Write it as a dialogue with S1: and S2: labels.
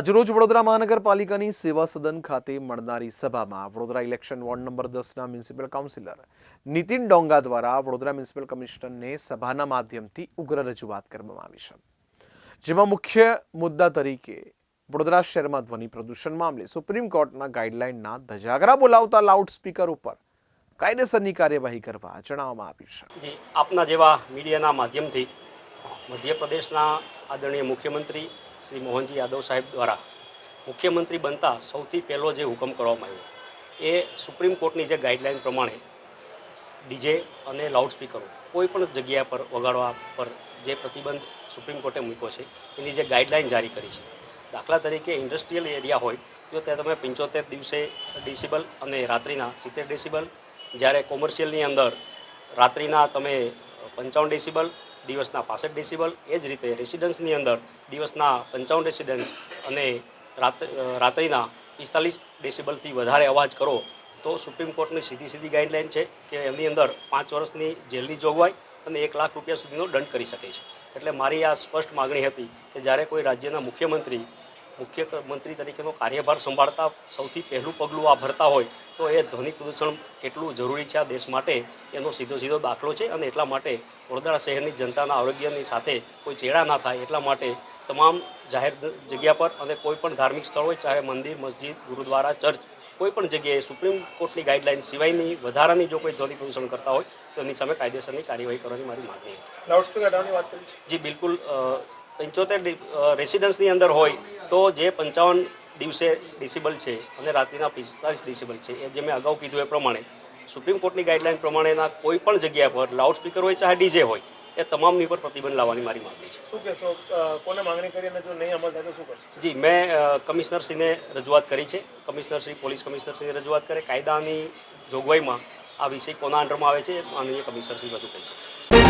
S1: આજરોજ વડોદરા મહાનગરપાલિકાની સેવા સદન ખાતે મળનારી સભામાં વડોદરા ઇલેક્શન વોર્ડ નંબર દસના મ્યુનિસિપલ કાઉન્સિલર નીતિન ડોંગા દ્વારા વડોદરા મ્યુનિસિપલ કમિશનરને સભાના માધ્યમથી ઉગ્ર રજૂઆત કરવામાં આવી છે. જેમાં મુખ્ય મુદ્દા તરીકે વડોદરા શહેરમાં ધ્વનિ પ્રદૂષણ મામલે સુપ્રીમ કોર્ટના ગાઈડલાઇનના ધજાગરા બોલાવતા લાઉડસ્પીકર ઉપર કાયદેસરની કાર્યવાહી કરવા જણાવવામાં આવ્યું છે.
S2: આપના જેવા મીડિયાના માધ્યમથી મધ્યપ્રદેશના આદરણીય મુખ્યમંત્રી શ્રી મોહનજી યાદવ સાહેબ દ્વારા મુખ્યમંત્રી બનતા સૌથી પહેલો જે હુકમ કરવામાં આવ્યો, એ સુપ્રીમ કોર્ટની જે ગાઈડલાઇન પ્રમાણે ડીજે અને લાઉડસ્પીકરો કોઈ પણ જગ્યા પર વગાડવા પર જે પ્રતિબંધ સુપ્રીમ કોર્ટે મૂક્યો છે, એની જે ગાઈડલાઇન જારી કરી છે. દાખલા તરીકે ઇન્ડસ્ટ્રીયલ એરિયા હોય, તો ત્યાં તમે પંચોતેર દિવસે ડેસિબલ અને રાત્રિના સિત્તેર ડેસિબલ, જ્યારે કોમર્શિયલની અંદર રાત્રિના તમે પંચાવન ડેસિબલ દિવસના પાસઠ ડેસિબલ એ જ રીતે રેસિડન્સની અંદર દિવસના પંચાવન રેસિડન્સ અને રાત રાત્રિના પિસ્તાલીસ ડેસિબલથી વધારે અવાજ કરો, તો સુપ્રીમ કોર્ટની સીધી સીધી ગાઈડલાઇન છે કે એમની અંદર પાંચ વર્ષની જેલની જોગવાઈ અને એક લાખ રૂપિયા સુધીનો દંડ કરી શકે છે. એટલે મારી આ સ્પષ્ટ માગણી હતી કે જ્યારે કોઈ રાજ્યના મુખ્યમંત્રી મુખ્ય મંત્રી તરીકેનો કાર્યભાર સંભાળતા સૌથી પહેલું પગલું આ ભરતા હોય તો એ ધ્વનિ પ્રદૂષણ કેટલું જરૂરી છે આ દેશ માટે? એનો સીધો સીધો દાખલો છે અને એટલા માટે વડોદરા શહેરની જનતાના આરોગ્યની સાથે કોઈ ચેડા ના થાય એટલા માટે તમામ જાહેર જગ્યા પર અને કોઈ પણ ધાર્મિક સ્થળ હોય ચાહે મંદિર મસ્જિદ ગુરુદ્વારા ચર્ચ કોઈ પણ જગ્યાએ સુપ્રીમ કોર્ટની ગાઈડલાઇન સિવાયની વધારાની જો કોઈ ધ્વનિ પ્રદૂષણ કરતા હોય તો એની સામે કાયદેસરની કાર્યવાહી કરવાની મારી માગણી
S3: લાઉડસ્પીકર હટાવવાની વાત કરી
S2: જી બિલકુલ પંચોતેર રેસિડન્સની અંદર હોય તો જે પંચાવન દિવસે ડિસેબલ છે અને રાત્રિના પિસ્તાલીસ ડિસેબલ છે એ જે મેં અગાઉ કીધું એ પ્રમાણે સુપ્રીમ કોર્ટની ગાઈડલાઈન પ્રમાણેના કોઈ પણ જગ્યા પર લાઉડસ્પીકર હોય ચાહે ડીજે હોય એ તમામની પર પ્રતિબંધ લાવવાની મારી માગણી છે.
S3: શું કહેશો? કોને માંગણી કરી અને જો નહીં અમલ થાય તો શું કરશો?
S2: જી મેં કમિશનરશ્રીને રજૂઆત કરી છે. કમિશનરશ્રી પોલીસ કમિશનરશ્રીને રજૂઆત કરે. કાયદાની જોગવાઈમાં આ વિષય કોના અંડરમાં આવે છે માનનીય કમિશનરશ્રી બધું કહી શકશે.